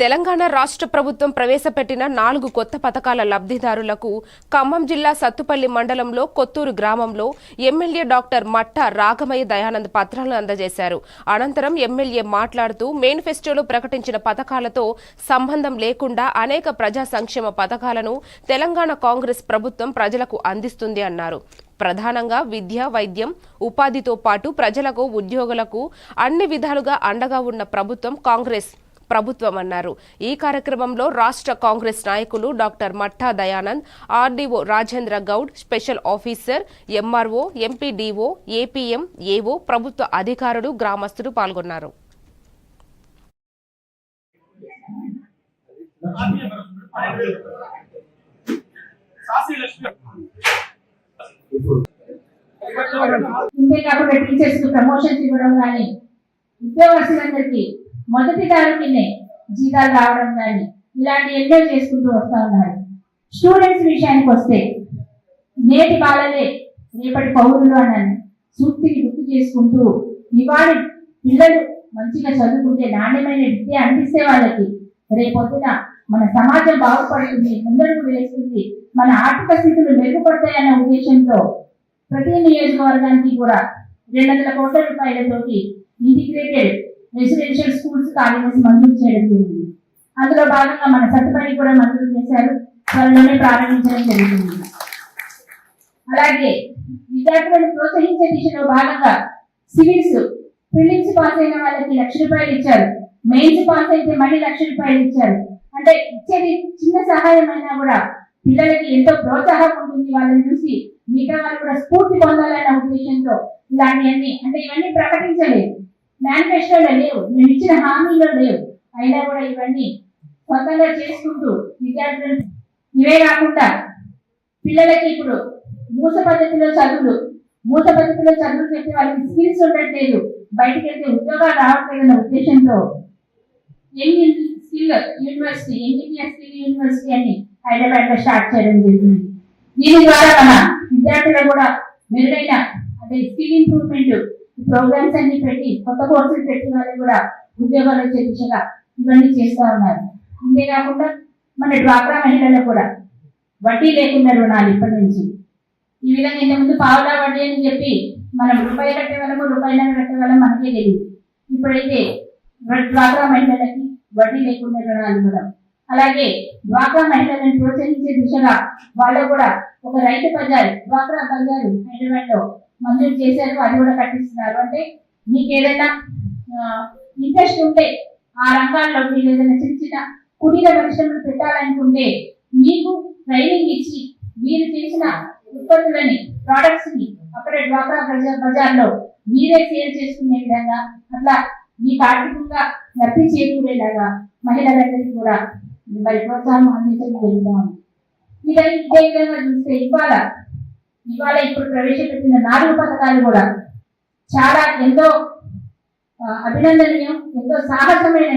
తెలంగాణ రాష్ట్ర ప్రభుత్వం ప్రవేశపెట్టిన నాలుగు కొత్త పథకాల లబ్ధిదారులకు ఖమ్మం జిల్లా సత్తుపల్లి మండలంలో కొత్తూరు గ్రామంలో ఎమ్మెల్యే డాక్టర్ మట్ట రాఘమయ్య దయానంద్ పత్రాలను అందజేశారు. అనంతరం ఎమ్మెల్యే మాట్లాడుతూ మేనిఫెస్టోలో ప్రకటించిన పథకాలతో సంబంధం లేకుండా అనేక ప్రజా సంక్షేమ పథకాలను తెలంగాణ కాంగ్రెస్ ప్రభుత్వం ప్రజలకు అందిస్తుంది అన్నారు. ప్రధానంగా విద్య వైద్యం ఉపాధితో పాటు ప్రజలకు ఉద్యోగులకు అన్ని విధాలుగా అండగా ఉన్న ప్రభుత్వం కాంగ్రెస్. ప్రభుత్వం అన్నారు ఈ కార్యక్రమంలో రాష్ట్ర కాంగ్రెస్ నాయకులు doctor Matta Dayanand RDO Rajendra Goud special officer MRO MPDO APM AO ప్రభుత్వ అధికారులు గ్రామస్తులు పాల్గొన్నారు. ఇంతే కాకుండా టీచర్స్ ప్రమోషన్స్ ఇవ్వడం కానీ ఉద్యోగస్తులందరికీ మొదటి తారీఖునే జీతాలు రావడం కానీ ఇలాంటి ఎంజాయ్ చేసుకుంటూ వస్తూ ఉన్నారు. స్టూడెంట్స్ విషయానికి వస్తే నేటి బాలలే రేపటి పౌరులు అన్నాను సూక్తిని గుర్తు చేసుకుంటూ ఇవాళ పిల్లలు మంచిగా చదువుకుంటే నాణ్యమైన విద్య అందిస్తే వాళ్ళకి రేపొద్దున మన సమాజం బాగుపడుతుంది ముందరకు వేస్తుంది మన ఆర్థిక స్థితులు మెరుగుపడతాయన్న ఉద్దేశంతో ప్రతి నియోజకవర్గానికి కూడా రెండు వందల కోట్ల రూపాయలతోటి ఇంటిగ్రేటెడ్ రెసిడెన్షియల్ స్కూల్స్ కాలేజెస్ మంజూరు చేయడం జరిగింది. అందులో భాగంగా మన సత్తుపల్లి కూడా మంజూరు చేశారు. త్వరలోనే ప్రారంభించడం జరిగింది అలాగే విద్యార్థులను ప్రోత్సహించే దిశలో భాగంగా సివిల్స్ ఫిలిమ్స్ పాస్ అయిన వాళ్ళకి లక్ష రూపాయలు ఇచ్చారు. మెయిన్స్ పాస్ అయితే మళ్ళీ లక్ష రూపాయలు ఇచ్చారు. అంటే ఇచ్చేది చిన్న సహాయం అయినా కూడా పిల్లలకి ఎంతో ప్రోత్సాహం ఉంటుంది. వాళ్ళని చూసి మిగతా వాళ్ళు కూడా స్ఫూర్తి పొందాలనే ఉద్దేశంతో ఇలాంటివన్నీ అంటే ఇవన్నీ ప్రకటించలేదు. మేనిఫెస్టోలో లేవు. నేను ఇచ్చిన హామీలో లేవు. అయినా కూడా ఇవన్నీ సొంతంగా చేసుకుంటూ విద్యార్థులు ఇవే కాకుండా పిల్లలకి ఇప్పుడు మూస పద్ధతిలో చదువులు మూస పద్ధతిలో చదువులు చెప్పి వాళ్ళకి స్కిల్స్ ఉండట్లేదు. బయటికి వెళ్తే ఉద్యోగాలు రావట్లేదన్న ఉద్దేశంతో ఎన్ని skill university NGPS skill university అని హైదరాబాద్లో స్టార్ట్ చేయడం జరిగింది. దీని ద్వారా మన విద్యార్థులు కూడా మెరుగైన అంటే స్కిల్ ఇంప్రూవ్మెంట్ ప్రోగ్రామ్స్ అన్ని పెట్టి కొత్త కోర్సులు పెట్టి వాళ్ళకి కూడా ఉద్యోగాలు వచ్చే దిశగా ఇవన్నీ చేస్తూ ఉన్నారు. అంతేకాకుండా మన డ్వాక్రా మహిళలకు కూడా వడ్డీ లేకుండా రుణాలు ఇప్పటి నుంచి. ఈ విధంగా ఇంతకుముందు పావులా వడ్డీ అని చెప్పి మనం రూపాయి కట్టే వాళ్ళము రూపాయలు కట్టే వాళ్ళం మనకే తెలియదు ఇప్పుడైతే డ్వాక్రా మహిళలకి వడ్డీ లేకుండా రుణాలు ఇవ్వడం అలాగే డ్వాక్రా మహిళలను ప్రోత్సహించే దిశగా వాళ్ళు కూడా ఒక రైతు బజారు డ్వాక్రా బజారు హైదరాబాద్లో మంజూరు చేశారు. అది కూడా కట్టిస్తున్నారు. అంటే మీకు ఏదైనా ఇంట్రెస్ట్ ఉంటే ఆ రంగాల్లో మీరు ఏదైనా చిన్న చిన్న కుటీర పరిశ్రమలు పెట్టాలనుకుంటే మీకు ట్రైనింగ్ ఇచ్చి మీరు చేసిన ఉత్పత్తులని ప్రోడక్ట్స్ని అక్కడ డ్వాక్రా బజార్ బజార్లో మీరే సేల్ చేసుకునే విధంగా అట్లా మీకు ఆర్థికంగా లబ్ధి చేకూరేలాగా మహిళలందరికీ కూడా మరి ప్రోత్సాహం అందించడం జరుగుతూ ఉంది ఇదే విధంగా చూస్తే ఇవాళ ఇవాళ ఇప్పుడు ప్రవేశపెట్టిన నాలుగు పథకాలు కూడా చాలా ఎంతో అభినందనీయం ఎంతో సాహసమైన